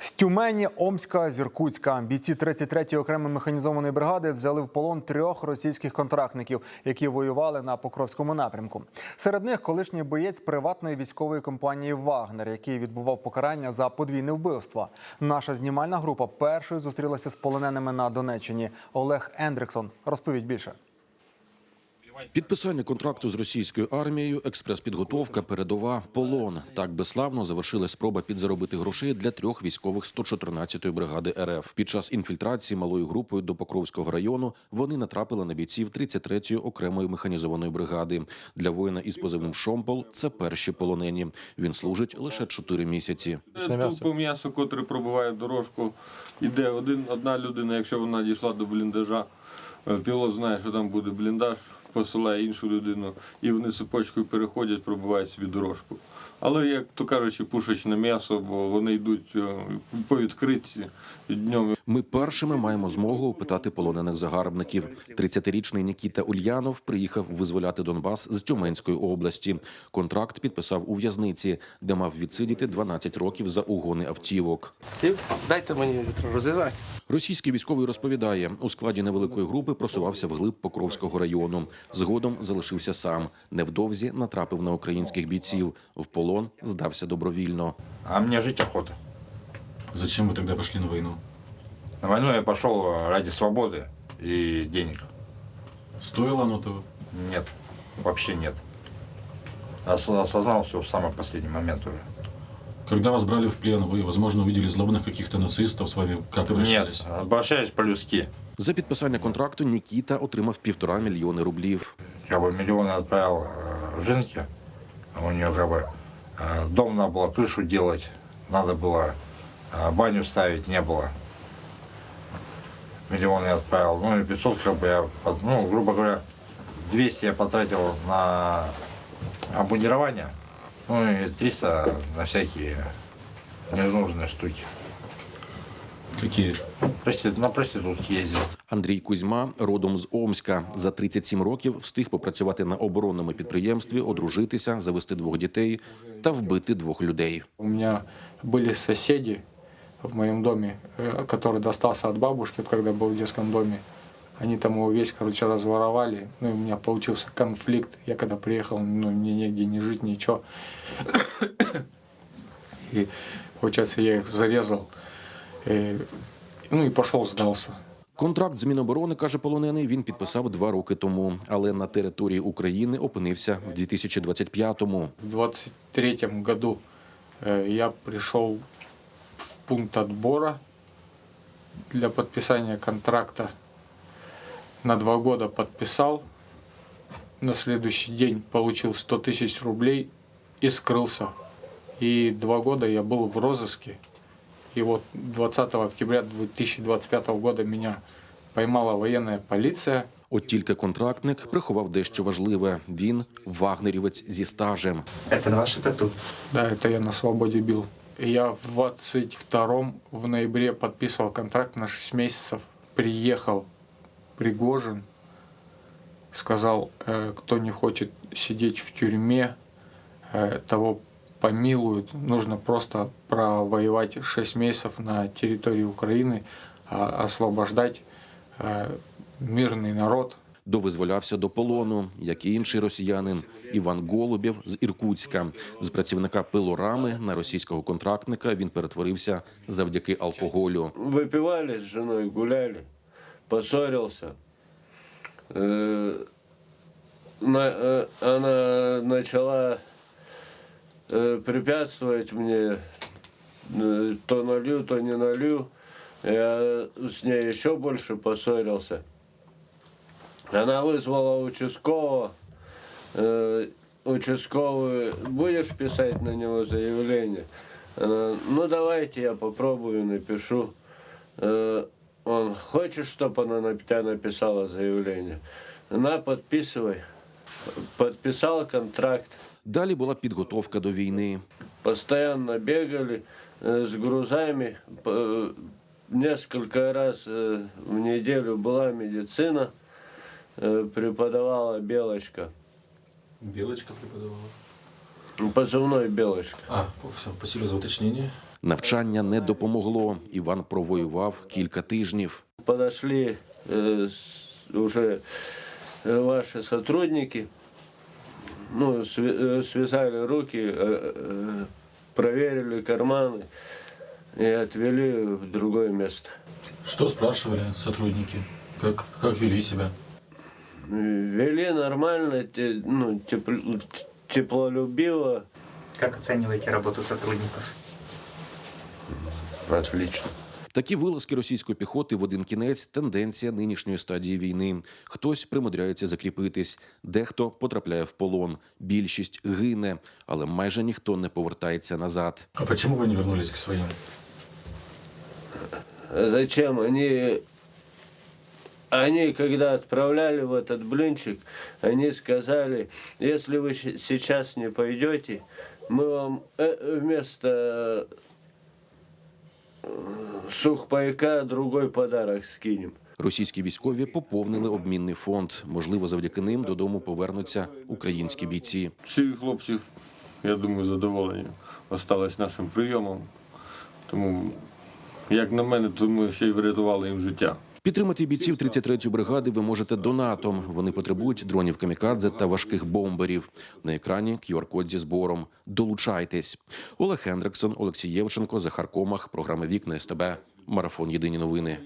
З Тюмені, Омська, Зіркутська бійці 33-ї окремої механізованої бригади взяли в полон трьох російських контрактників, які воювали на Покровському напрямку. Серед них колишній боєць приватної військової компанії Вагнер, який відбував покарання за подвійне вбивство. Наша знімальна група першою зустрілася з полоненими на Донеччині. Олег Ендриксон розповідь більше. Підписання контракту з російською армією, експрес-підготовка, передова, полон. Так безславно завершили спроба підзаробити грошей для трьох військових 114-ї бригади РФ. Під час інфільтрації малою групою до Покровського району вони натрапили на бійців 33-ї окремої механізованої бригади. Для воїна із позивним Шомпол це перші полонені. Він служить лише 4 місяці. Тупо м'ясо, котре пробиває дорожку. Іде один, одна людина, якщо вона дійшла до бліндажа, е, пілот знає, що там буде бліндаж, посилає іншу людину, і вони цепочкою переходять, пробивають собі дорожку. Але, як то кажучи, пушечне м'ясо, бо вони йдуть е, по відкритці днем Ми першими маємо змогу опитати полонених загарбників. 30-річний Нікіта Ульянов приїхав визволяти Донбас з Тюменської області. Контракт підписав у в'язниці, де мав відсидіти 12 років за угони автівок. Сів, дайте мені розв'язати. Російський військовий розповідає, у складі невеликої групи просувався вглиб Покровського району. Згодом залишився сам. Невдовзі натрапив на українських бійців. В полон здався добровільно. А мне жить охота. Зачем ви тоді пішли на війну? На войну я пошел ради свободы и денег. Стоило оно того? Нет, вообще нет. Ос- осознал все в самый последний момент уже. Когда вас брали в плен, вы, возможно, увидели злобных каких-то нацистов с вами, как Нет, обращаюсь по-людски. За підписання контракту Нікіта отримав півтора мільйони рублів. Я бы миллионы отправил э, Жинке. У нее как бы э, дом надо было, крышу делать, надо было э, баню ставить, не было. Миллион я отправил. Ну и 500 как бы я, ну, грубо говоря, 200 я потратил на обмундирование, ну и 300 на всякие ненужные штуки. Какие? Прости- на проститутки ездил. Андрій Кузьма родом з Омська. За 37 років встиг попрацювати на оборонному підприємстві, одружитися, завести двох дітей та вбити двох людей. У меня были соседи в моем доме, э, который достался от бабушки, вот когда был в детском доме. Они там его весь, короче, разворовали. Ну, и у меня получился конфликт. Я когда приехал, ну, мне негде не жить, ничего. И, получается, я их зарезал. Э, Ну, и пошел, сдался. Контракт з Міноборони, каже полонений, він підписав два роки тому, але на території України опинився в 2025-му. В 23 году э, я пришел в пункт отбора для подписания контракта. На два года подписал. На следующий день получил 100 тысяч рублей и скрылся. И два года я был в розыске. И вот 20 октября 2025 года меня поймала военная полиция. От тільки контрактник приховав дещо важливе. Він вагнерівець зі стажем. Це ваше тату. Да, это я на свободе бил. Я в 22 в ноябре подписывал контракт на 6 месяцев. Приехал Пригожин, сказал, э, кто не хочет сидеть в тюрьме, э, того помилуют. Нужно просто провоевать 6 месяцев на территории Украины, а освобождать э, мирный народ, Довизволявся до полону, як і інший росіянин Іван Голубєв з Іркутська. З працівника пилорами на російського контрактника він перетворився завдяки алкоголю. выпивали с женой, гуляли, поссорился. Э, на- препятствовать мне, э, то налью, то не налью. Я с ней еще больше поссорился. Она вызвала участкового. Э, Участковый, будешь писать на него заявление? Ну давайте я попробую, напишу. Э, Он, хочешь, чтобы она на тебя написала заявление? На, подписывай. Подписал контракт. Далі була підготовка до війни. Постоянно бегали, э, с грузами. П- Несколько раз э, в неделю была медицина, э, преподавала Белочка. Білочка преподавала. Позывной Белочка. А, все, спасибо за уточнення. Навчання не допомогло. Іван провоював кілька тижнів. Подошли э, с- уже э, ваши сотрудники, Ну, э, связали руки, э, э, проверили карманы и отвели в другое место. Что спрашивали сотрудники? Как, как вели себя? Вели нормально, те- ну, тепл- теплолюбиво. Как оцениваете работу сотрудников? Отлично. Такі вилазки російської піхоти в один кінець тенденція нинішньої стадії війни. Хтось примудряється закріпитись, дехто потрапляє в полон. Більшість гине, але майже ніхто не повертається назад. А почему вы не вернулись к своим? А Зачем? Они, они, когда отправляли в этот блинчик, они сказали, если вы щ- сейчас не пойдете, мы вам э, вместо э, сухпайка другой подарок скинем. Російські військові поповнили обмінний фонд. Можливо, завдяки ним додому повернуться українські бійці. Ці хлопці, я думаю, задоволені остались нашим прийомом. Тому, як на мене, то ми ще й врятували їм життя. Підтримати бійців 33-ї бригади ви можете донатом. Вони потребують дронів камікадзе та важких бомберів. На екрані QR-код зі збором. Долучайтесь. Олег Хендриксон, Олексій Євченко, Захар Комах. Програма Вікна СТБ. Марафон Єдині новини.